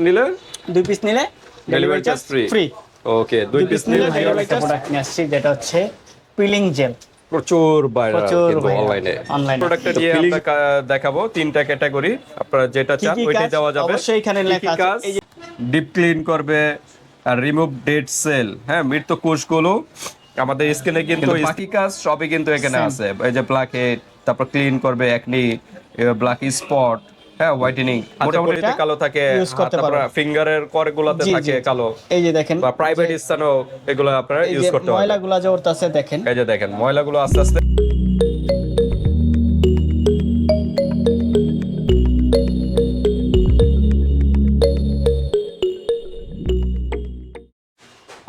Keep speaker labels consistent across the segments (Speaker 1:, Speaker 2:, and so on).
Speaker 1: নিলে?
Speaker 2: দুই পিস নিলে
Speaker 1: delivery charge free
Speaker 2: free
Speaker 1: okay দুই পিস নিলে ডেলিভারি
Speaker 2: প্রোডাক্ট নিয়ে আসছি যেটা হচ্ছে পিলিং জেল
Speaker 1: প্রচুর বাইরে
Speaker 2: প্রচুর
Speaker 1: কিন্তু অনলাইনে। প্রোডাক্টটা দিয়ে আমরা দেখাবো তিনটা ক্যাটাগরি আপনারা যেটা চান
Speaker 2: কি
Speaker 1: ওইটাই দেওয়া যাবে।
Speaker 2: অবশ্যই এখানে লেখা আছে। এই যে-
Speaker 1: ডিপ ক্লিন করবে আর রিমুভ ডেড সেল হ্যাঁ মৃত কোষগুলো। আমাদের স্কিনে কিন্তু বাকি কাজ সবই কিন্তু এখানে আছে। এই যে ব্ল্যাক হেড তারপর ক্লিন করবে একনি ব্ল্যাক স্পট হ্যাঁ হোয়াইটেনিং মোটামুটি কালো থাকে
Speaker 2: পারবেন।
Speaker 1: ফিঙ্গারের করগুলোতে থাকে। কালো।
Speaker 2: এই যে দেখেন
Speaker 1: বা প্রাইভেট স্থানেও এগুলো আপনারা ইউজ করতে পারবেন।
Speaker 2: ময়লাগুলা যে আছে দেখেন।
Speaker 1: এই যে দেখেন ময়লাগুলো আস্তে আস্তে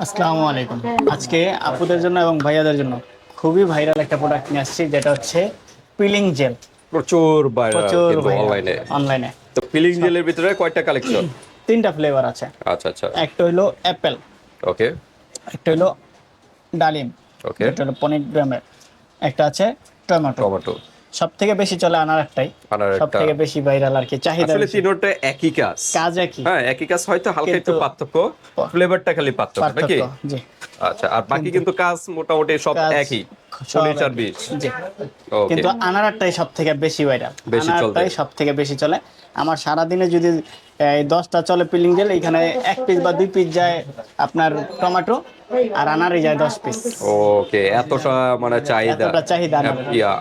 Speaker 2: আসসালামু আলাইকুম। আজকে আপুদের জন্য এবং ভাইয়াদের জন্য খুবই ভাইরাল একটা প্রোডাক্ট নিয়ে আসছি যেটা হচ্ছে পিলিং জেল
Speaker 1: প্রচুর
Speaker 2: প্রচুর
Speaker 1: অনলাইনে
Speaker 2: অনলাইনে
Speaker 1: তো ফিলিং জেলের ভিতরে কয়টা কালেকশন
Speaker 2: তিনটা ফ্লেভার আছে।
Speaker 1: আচ্ছা আচ্ছা।
Speaker 2: একটা হলো অ্যাপেল
Speaker 1: ওকে
Speaker 2: একটা হলো ডালিম।
Speaker 1: ওকে
Speaker 2: একটা হলো পনির গ্রামের। একটা আছে টমেটো।
Speaker 1: টমেটো।
Speaker 2: সব থেকে বেশি চলে আনার একটাই। সব থেকে বেশি ভাইরাল আর কি চাহিদা
Speaker 1: আসলে। তিনোটা একই কাজ।
Speaker 2: কাজ একই।
Speaker 1: হ্যাঁ একই কাজ হয়তো হালকা একটু পার্থক্য ফ্লেভারটা খালি পার্থক্য নাকি?
Speaker 2: জি।
Speaker 1: আচ্ছা আর বাকি কিন্তু কাজ মোটামুটি সব একই
Speaker 2: সব
Speaker 1: চল্লিশ আর
Speaker 2: একই।
Speaker 1: বিশ
Speaker 2: জি।
Speaker 1: ওকে
Speaker 2: কিন্তু আনারটাই সব থেকে বেশি ভাইরাল। আনারটাই সব থেকে বেশি চলে। আমার সারাদিনে যদি এই দশটা চলে পিলিং গেলে এখানে এক পিস বা দুই পিস যায় আপনার টমেটো আর আনারে যায় দশ পিস
Speaker 1: ওকে এতটা মানে চাহিদা।
Speaker 2: এতটা চাহিদা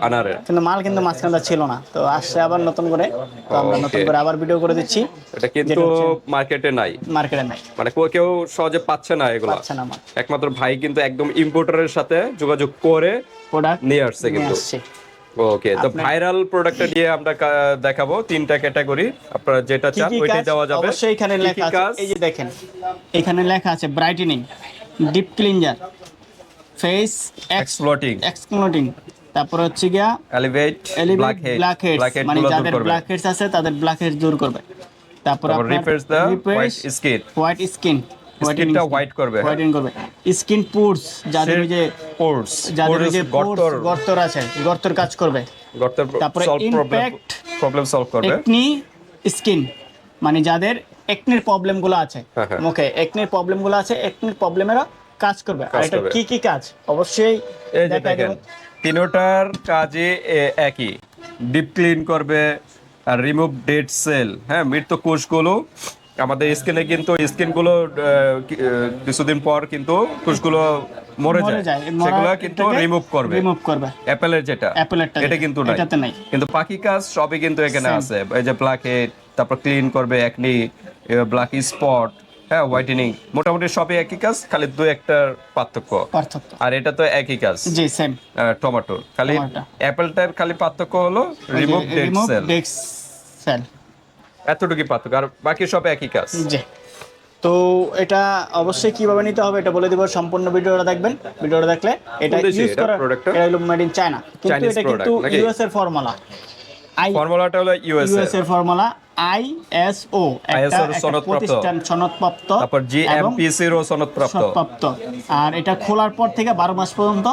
Speaker 2: আনারের। কিন্তু মাল কিন্তু ছিল না। তো আসছে আবার নতুন করে। তো আমরা নতুন করে আবার ভিডিও করে দিচ্ছি।
Speaker 1: এটা কিন্তু মার্কেটে নাই।
Speaker 2: মার্কেটে নাই।
Speaker 1: মানে কেউ- সহজে পাচ্ছে না এগুলো।
Speaker 2: পাচ্ছে না
Speaker 1: একমাত্র ভাই কিন্তু একদম ইম্পোর্টারের সাথে যোগাযোগ করে
Speaker 2: প্রোডাক্ট
Speaker 1: নিয়ে আসছে কিন্তু। ওকে তো ভাইরাল প্রোডাক্টটা দিয়ে আমরা দেখাবো তিনটা ক্যাটাগরি আপনারা যেটা চান ওইটাই দেওয়া যাবে।
Speaker 2: অবশ্যই এখানে লেখা আছে। এই যে দেখেন এখানে লেখা আছে brightening deep cleanser face
Speaker 1: exfoliating
Speaker 2: exfoliating তারপর হচ্ছে গিয়া
Speaker 1: elevate head
Speaker 2: black heads
Speaker 1: head
Speaker 2: মানে যাদের ব্ল্যাক হেডস আছে তাদের ব্ল্যাক হেডস দূর করবে। তারপর
Speaker 1: repairs the white skin
Speaker 2: white skin
Speaker 1: স্কিনটা হোয়াইট করবে।
Speaker 2: হোয়াইটেন করবে। স্কিন পোর্স যাদের ওই যে
Speaker 1: পোর্স
Speaker 2: যাদের ওই যে
Speaker 1: গর্তর।
Speaker 2: গর্তর আছে গর্তর কাজ করবে।
Speaker 1: গর্তের
Speaker 2: তারপরে
Speaker 1: সলভ প্রবলেম প্রবলেম সলভ করবে।
Speaker 2: একনি স্কিন মানে যাদের একনির প্রবলেমগুলো আছে। মুখে একনির প্রবলেমগুলো আছে একনির প্রবলেমেরও কাজ করবে। আর এটা কি কি কাজ? অবশ্যই
Speaker 1: এই যে দেখেন। তিনোটার কাজে একই। ডিপ ক্লিন করবে আর রিমুভ ডেড সেল হ্যাঁ মৃত কোষগুলো আমাদের স্কিনে কিন্তু স্কিনগুলো কিছুদিন পর কিন্তু কোষগুলো মরে
Speaker 2: মরে
Speaker 1: যায়। সেগুলো কিন্তু রিমুভ করবে।
Speaker 2: রিমুভ করবে।
Speaker 1: অ্যাপেলের যেটা এটা কিন্তু নাই।
Speaker 2: এটাতে নাই।
Speaker 1: কিন্তু বাকি কাজ সবই কিন্তু এখানে আছে। এই যে ব্ল্যাক হেড তারপর ক্লিন করবে একনি ব্ল্যাক স্পট হ্যাঁ হোয়াইটেনিং মোটামুটি সবই একই কাজ খালি দু একটার পার্থক্য।
Speaker 2: পার্থক্য।
Speaker 1: আর এটা তো একই কাজ।
Speaker 2: জি সেম
Speaker 1: টমেটো খালি। অ্যাপেলটার খালি পার্থক্য হলো রিমুভ ডেড সেল এতটুকুই পার্থক্য আর বাকি সব একই কাজ।
Speaker 2: জি। তো এটা অবশ্যই কীভাবে নিতে হবে এটা বলে দিব সম্পূর্ণ ভিডিওটা দেখবেন। ভিডিওটা দেখলে এটা ইউজ করার এটা হলো মেড ইন চায়না কিন্তু এটা কিন্তু ইউএস এর ফর্মুলা
Speaker 1: ফর্মুলাটা হলো
Speaker 2: ইউএস এর। ফর্মুলা আইএসও
Speaker 1: সনদপ্রাপ্ত।
Speaker 2: প্রতিষ্ঠান সনদপ্রাপ্ত
Speaker 1: তারপর জিএমপিসি সনদপ্রাপ্ত।
Speaker 2: সনদপ্রাপ্ত। আর এটা খোলার পর থেকে বারো মাস পর্যন্ত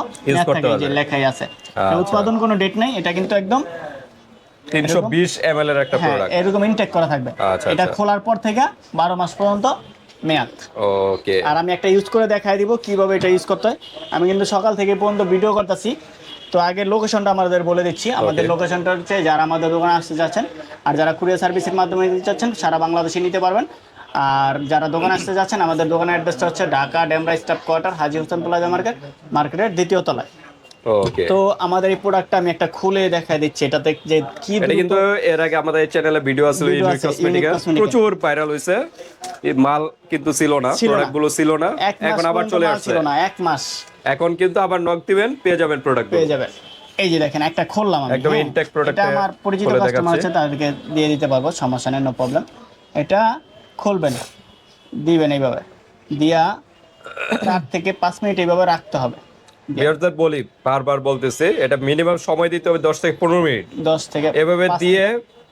Speaker 2: যে লেখাই আছে।
Speaker 1: আচ্ছা।
Speaker 2: উৎপাদন কোনো ডেট নাই এটা কিন্তু একদম
Speaker 1: এর একটা
Speaker 2: হ্যাঁ
Speaker 1: প্রোডাক্ট
Speaker 2: এরকম ইনটেক করা থাকবে।
Speaker 1: আচ্ছা,
Speaker 2: এটা
Speaker 1: আচ্ছা।
Speaker 2: খোলার পর থেকে বারো মাস পর্যন্ত মেয়াদ।
Speaker 1: ওকে
Speaker 2: আর আমি একটা ইউজ করে দেখাই দিব কীভাবে এটা ইউজ করতে হয়। আমি কিন্তু সকাল থেকে পর্যন্ত ভিডিও করতেছি। তো আগে লোকেশনটা আমাদের বলে দিচ্ছি। আমাদের লোকেশনটা হচ্ছে যারা আমাদের দোকানে আসতে চাচ্ছেন আর যারা কুরিয়ার সার্ভিসের মাধ্যমে নিতে চাচ্ছেন সারা বাংলাদেশে নিতে পারবেন। আর যারা দোকানে আসতে যাচ্ছেন আমাদের দোকানের অ্যাড্রেসটা হচ্ছে Dhaka Demra staff quarter Haji Hossain plaza market মার্কেটের দ্বিতীয় তলায়। তো আমাদের এই প্রোডাক্টটা আমি একটা খুলে দেখাই দিচ্ছি। এটাতে যে কি
Speaker 1: এটা কিন্তু এর আগে আমাদের চ্যানেলে ভিডিও আছে ইউনিক কসমেটিক। প্রচুর ভাইরাল এই মাল কিন্তু ছিল না প্রোডাক্টগুলো ছিল না। এখন আবার চলে আসছে।
Speaker 2: ছিল না এক মাস।
Speaker 1: এখন কিন্তু আবার নক দিবেন পেয়ে যাবেন প্রোডাক্ট
Speaker 2: পেয়ে যাবেন। এই যে দেখেন একটা খুললাম আমি
Speaker 1: একদম
Speaker 2: হ্যাঁ।
Speaker 1: intact product
Speaker 2: এটা আমার পরিচিত কাস্টমার আছে তাদেরকে দিয়ে দিতে পারব সমস্যা নেই নো প্রবলেম এটা খুলবেন দিবেন এইভাবে। দিয়া চার থেকে পাঁচ মিনিট এইভাবে রাখতে হবে।
Speaker 1: ভিউয়ারদের বলি বারবার বলতেছে এটা মিনিমাম সময় দিতে হবে দশ থেকে পনেরো মিনিট।
Speaker 2: দশ থেকে
Speaker 1: এভাবে দিয়ে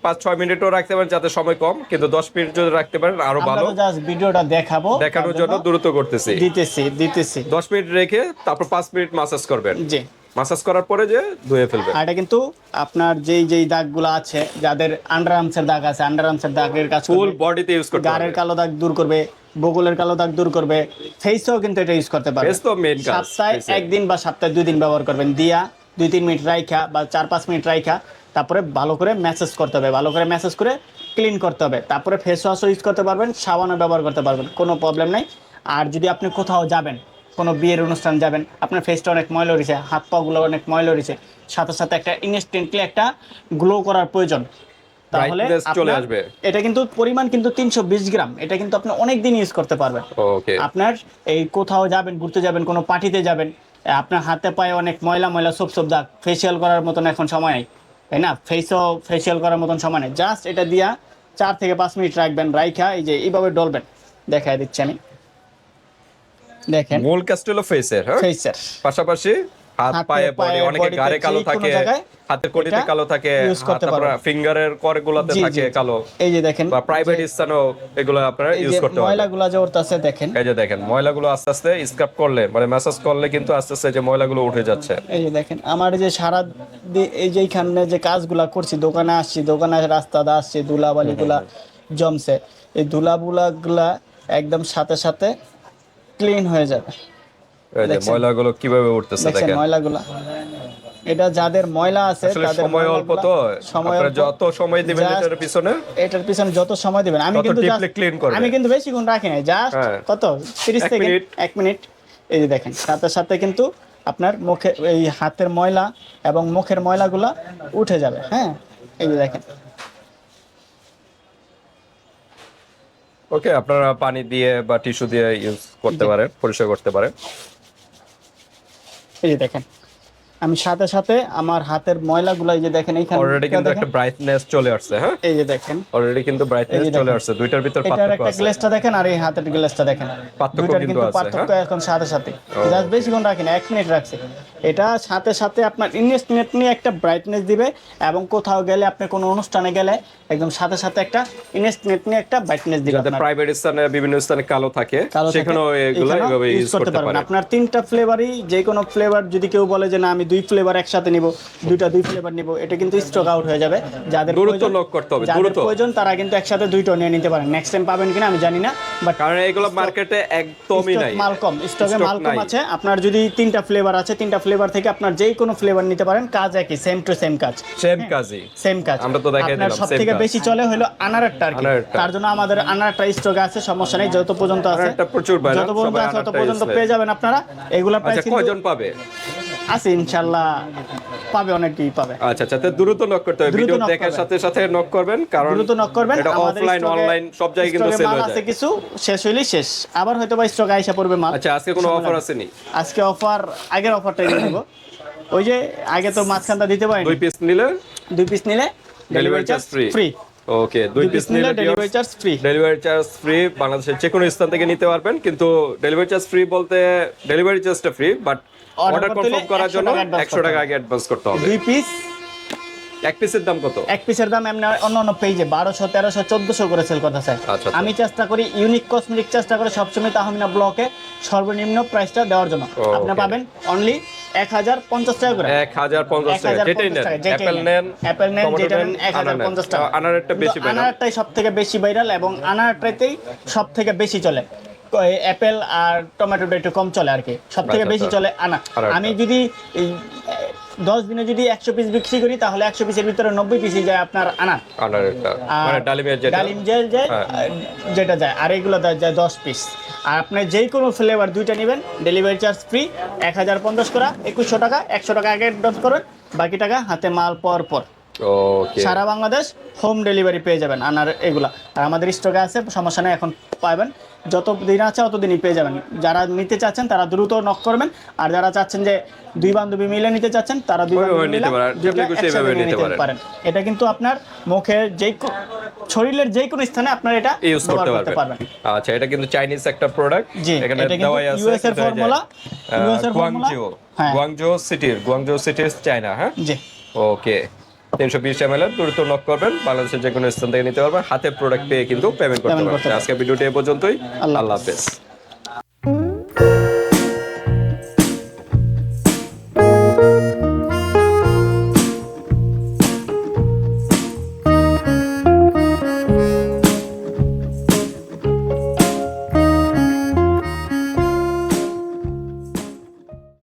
Speaker 1: পাঁচ ছয় মিনিটও রাখতে পারেন যাতে সময় কম কিন্তু দশ মিনিট যদি রাখতে পারেন
Speaker 2: আরও
Speaker 1: ভালো।
Speaker 2: ভিডিওটা দেখাবো
Speaker 1: দেখানোর জন্য দ্রুত করতেছি।
Speaker 2: দিতেছি দিতেছি।
Speaker 1: দশ মিনিট রেখে তারপর পাঁচ মিনিট মাসাজ করবেন।
Speaker 2: জি।
Speaker 1: মাসাজ করার পরে যে ধুয়ে ফেলবে
Speaker 2: আর এটা কিন্তু আপনার যেই যেই দাগগুলো আছে যাদের আন্ডার আর্মসের দাগ আছে আন্ডার আর্মসের দাগের কাজ
Speaker 1: ফুল
Speaker 2: করবে
Speaker 1: বডিতে ইউজ করতে
Speaker 2: গাড়ের কালো দাগ দূর করবে বগলের কালো দাগ দূর করবে। ফেসেও কিন্তু এটা ইউজ করতে পারবে।
Speaker 1: ফেস তো মেইন কাজ
Speaker 2: সপ্তাহে একদিন বা সপ্তাহে দুই দিন ব্যবহার করবেন। দিয়া দুই তিন মিনিট রাইখা বা চার পাঁচ মিনিট রাইখা তারপরে ভালো করে ম্যাসেজ করতে হবে। ভালো করে ম্যাসেজ করে ক্লিন করতে হবে। তারপরে ফেস ওয়াশও ইউজ করতে পারবেন সাবানও ব্যবহার করতে পারবেন। কোনো প্রবলেম নেই। আর যদি আপনি কোথাও যাবেন কোনো বিয়ের অনুষ্ঠান যাবেন আপনার ফেসটা অনেক ময়লা রয়েছে হাত পাগুলো অনেক ময়লা রয়েছে সাথে সাথে একটা ইনস্ট্যান্টলি একটা গ্লো করার প্রয়োজন। তাহলে
Speaker 1: চলে আসবে।
Speaker 2: এটা কিন্তু পরিমাণ কিন্তু তিনশো বিশ গ্রাম। এটা কিন্তু আপনি অনেক দিন ইউজ করতে পারবেন।
Speaker 1: ওকে
Speaker 2: আপনার এই কোথাও যাবেন ঘুরতে যাবেন কোনো পার্টিতে যাবেন আপনার হাতে পায়ে অনেক ময়লা ময়লা সব সব দাগ ফেসিয়াল করার মতন এখন সময় নেই তাই না? ফেসও ফেসিয়াল করার মতন সময় নেই। জাস্ট এটা দিয়া চার থেকে পাঁচ মিনিট রাখবেন রাইখা এই যে এইভাবে ডলবেন। দেখাই দিচ্ছি আমি। দেখেন।
Speaker 1: মূল কাজটা হলো ফেসের হ্যাঁ?
Speaker 2: ফেসের
Speaker 1: পাশাপাশি হাত পায়ে
Speaker 2: পায়ে,
Speaker 1: অনেকে গাড়ে কালো থাকে হাতের কটিতে কালো থাকে
Speaker 2: পারবেন।
Speaker 1: ফিঙ্গারের করগুলোতে থাকে কালো।
Speaker 2: এই যে দেখেন
Speaker 1: বা প্রাইভেট স্থানেও এগুলো আপনারা ইউজ করতে পারবেন।
Speaker 2: ময়লাগুলো যে উঠতেছে দেখেন।
Speaker 1: এই যে দেখেন ময়লাগুলো আস্তে আস্তে স্ক্রাব করলে মানে ম্যাসাজ করলে কিন্তু আস্তে আস্তে যে ময়লাগুলো উঠে যাচ্ছে।
Speaker 2: এই যে দেখেন আমার যে সারা এই যে এইখানে যে কাজগুলা করছি দোকানে আসছি দোকানে রাস্তাতে আসছি ধুলাবালিগুলা জমছে এই ধুলাবুলাগুলা একদম সাথে সাথে ক্লিন হয়ে যাবে?
Speaker 1: ময়লাগুলো কীভাবে উঠতেছে দেখেন।
Speaker 2: ময়লাগুলা? এটা যাদের ময়লা আছে তাদের
Speaker 1: সময় অল্প তো।
Speaker 2: সময়
Speaker 1: যত সময় দিবেন এটার পিছনে
Speaker 2: এটার পিছনে যত সময় দিবেন। আমি কিন্তু
Speaker 1: clean করবে।
Speaker 2: আমি কিন্তু বেশিক্ষণ রাখি নাই। জাস্ট
Speaker 1: হ্যাঁ।
Speaker 2: কত? তিরিশ
Speaker 1: এক
Speaker 2: সেকেন্ড?
Speaker 1: মিনিট।
Speaker 2: এক মিনিট। এই যে দেখেন সাথে সাথে কিন্তু আপনার মুখে এই হাতের ময়লা এবং মুখের ময়লাগুলা উঠে যাবে। হ্যাঁ? এই যে দেখেন।
Speaker 1: ওকে আপনারা পানি দিয়ে বা টিস্যু দিয়ে ইউজ করতে পারেন পরিষ্কার করতে পারেন।
Speaker 2: এই যে দেখেন আমি সাথে সাথে আমার হাতের ময়লাগুলো এই যে দেখেন এইখানে
Speaker 1: অলরেডি কিন্তু একটা ব্রাইটনেস চলে আসছে হ্যাঁ?
Speaker 2: এই যে দেখেন।
Speaker 1: অলরেডি কিন্তু ব্রাইটনেস চলে আসছে দুইটার ভিতর পার্থক্য আছে।
Speaker 2: একটা গ্লাসটা দেখেন আর এই হাতের গ্লেসটা দেখেন।
Speaker 1: পার্থক্য কিন্তু আছে, হ্যাঁ?
Speaker 2: পার্থক্য এখন সাথে সাথে। জাস্ট বেশিক্ষণ রাখি না এক মিনিট রাখছি। এটা সাথে সাথে আপনার ইনভেস্টমেন্ট নিয়ে একটা ব্রাইটনেস দিবে এবং কোথাও গেলে আপনি কোনো অনুষ্ঠানে গেলে একদম সাথে সাথে একটা ইনভেস্টমেন্ট নিয়ে একটা ব্রাইটনেস দিবে
Speaker 1: যাতে। প্রাইভেট স্থানে বিভিন্ন স্থানে কালো থাকে সেখানেও এগুলো এভাবে ইউজ করতে পারেন
Speaker 2: আপনার তিনটা ফ্লেভারই যে কোনো ফ্লেভার যদি কেউ বলে যে না আমি দুই ফ্লেভার একসাথে নিব দুইটা দুই ফ্লেভার নিব এটা কিন্তু স্টক আউট হয়ে যাবে। যাদের
Speaker 1: দ্রুত
Speaker 2: প্রয়োজন-
Speaker 1: lock করতে হবে,
Speaker 2: যাদের
Speaker 1: দ্রুত।
Speaker 2: প্রয়োজন তারা কিন্তু একসাথে দুইটা নিয়ে নিতে পারেন। নেক্সট টাইম পাবেন কিনা আমি জানি না বাট
Speaker 1: কারণ এগুলো মার্কেটে একদমই নাই।
Speaker 2: মাল কম স্টকে মাল কম আছে। আপনার যদি তিনটা ফ্লেভার আছে তিনটা ফ্লেভার থেকে আপনার যেই কোনো ফ্লেভার নিতে পারেন কাজ একই সেম টু সেম কাজ।
Speaker 1: সেম কাজই।
Speaker 2: সেম কাজ।
Speaker 1: আমরা তো দেখাই দিলাম,
Speaker 2: সব থেকে বেশি চলে হলো আনারেরটা আর কি। তার জন্য আমাদের আনারটা স্টক আছে সমস্যা নেই যত পর্যন্ত আছে
Speaker 1: আনারটা প্রচুর
Speaker 2: যত পর্যন্ত আছে তত পর্যন্ত পেয়ে যাবেন আপনারা। এগুলা প্রাইস
Speaker 1: আচ্ছা কয়জন পাবে?
Speaker 2: আছে ইনশাআল্লাহ পাবে অনেকেই পাবে।
Speaker 1: আচ্ছা আচ্ছা দ্রুত নক করতে হবে ভিডিও দেখার সাথে সাথে নক করবেন কারণ
Speaker 2: দ্রুত নক করবেন।
Speaker 1: এটা অফলাইন অনলাইন সব জায়গায় কিন্তু সেল হয়ে
Speaker 2: আছে
Speaker 1: যায়।
Speaker 2: কিছু শেষ হইলেই শেষ। আবার হয়তো বা স্টক আইসা পড়বে মাল।
Speaker 1: আচ্ছা আজকে কোনো অফার আছে নি।
Speaker 2: আজকে অফার আগের অফারটাই দিব। ওই যে আগে তো মাঝখানটা দিতে পারিনি।
Speaker 1: দুই পিস নিলে?
Speaker 2: দুই পিস নিলে
Speaker 1: delivery charge free
Speaker 2: free
Speaker 1: okay দুই পিস
Speaker 2: নিলে delivery charge free
Speaker 1: delivery charge free বাংলাদেশের যে কোনো স্থান থেকে নিতে পারবেন কিন্তু ডেলিভারি চার্জ ফ্রি বলতে ডেলিভারি চার্জটা ফ্রি বাট অর্ডার কনফার্ম করার জন্য
Speaker 2: টাকা advance
Speaker 1: একশো
Speaker 2: করতে
Speaker 1: টাকা আগে অ্যাডভান্স করতে হবে
Speaker 2: দুই পিস
Speaker 1: এক পিসের দাম কত
Speaker 2: এক পিসের দাম এমনি অন্য অন্য পেজে বারোশো তেরোশো চোদ্দশো করে সেল করতেছে
Speaker 1: আচ্ছা, আচ্ছা।
Speaker 2: আমি চেষ্টা করি ইউনিক কসমেটিক চেষ্টা করে সবসময় তাহমিনা ব্লকে সর্বনিম্ন প্রাইসটা দেওয়ার জন্য. আপনি পাবেন অনলি এক হাজার পঞ্চাশ টাকা করে
Speaker 1: এক হাজার পঞ্চাশ টাকা
Speaker 2: 1050
Speaker 1: যেটাই নেন অ্যাপেল
Speaker 2: নেন। অ্যাপেল নেন, যেটা
Speaker 1: নেন,
Speaker 2: নেন, 1050
Speaker 1: আনার
Speaker 2: টাকা।
Speaker 1: নেন। আনারেরটা বেশি ভাইরাল
Speaker 2: আনারটাই সব থেকে বেশি ভাইরাল এবং আনারটাতেই সব থেকে বেশি চলে অ্যাপেল আর টমেটোটা একটু কম চলে আর কি। সব থেকে বেশি। চলে আনা। আমি যদি এই দশ দিনে যদি একশো পিস বিক্রি করি তাহলে একশো পিসের ভিতরে নব্বই পিসই যায় আপনার আনা।
Speaker 1: মানে
Speaker 2: ডালিম জেল যায়
Speaker 1: হ্যাঁ।
Speaker 2: যেটা যায় আর এগুলো দেয়- যায় দশ পিস আর আপনি যেই কোনো ফ্লেভার দুইটা নেবেন ডেলিভারি চার্জ ফ্রি এক হাজার পঞ্চাশ করা একুশশো টাকা একশো টাকা আগে অ্যাডভান্স করবেন বাকি টাকা হাতে মাল পর
Speaker 1: ওকে
Speaker 2: সারা বাংলাদেশ হোম ডেলিভারি পেয়ে যাবেন আনার এগুলা। আর আমাদের স্টকে আছে সমস্যা নেই এখন পাবেন। যত দিন আছে অত দিনই পেয়ে যাবেন। যারা নিতে চাচ্ছেন তারা দ্রুত নক করবেন। আর যারা চাচ্ছেন যে দুই বান্ধবী মিলে নিতে চাচ্ছেন তারা দুই বান্ধবী
Speaker 1: নিতে পারেন।
Speaker 2: এটা কিন্তু আপনার মুখের কো- শরীরের যে কোনো স্থানে আপনার এটা
Speaker 1: ইউজ করতে পারবেন। আচ্ছা এটা কিন্তু চাইনিজ একটা প্রোডাক্ট এখানে দেওয়াই আছে
Speaker 2: US এর formula, US এর হ্যাঁ।
Speaker 1: গুয়াংজো সিটির গুয়াংজো সিটির চায়না হ্যাঁ?
Speaker 2: জি।
Speaker 1: ওকে তিনশো বিশ এম এল দ্রুত নক করবেন। বাংলাদেশের যে কোনো স্থান থেকে নিতে পারবেন। হাতে প্রোডাক্ট পেয়ে কিন্তু পেমেন্ট
Speaker 2: করতে পারবেন।
Speaker 1: আজকে ভিডিওটি এ পর্যন্তই।
Speaker 2: আল্লাহ
Speaker 1: আল্লাহ হাফেজ।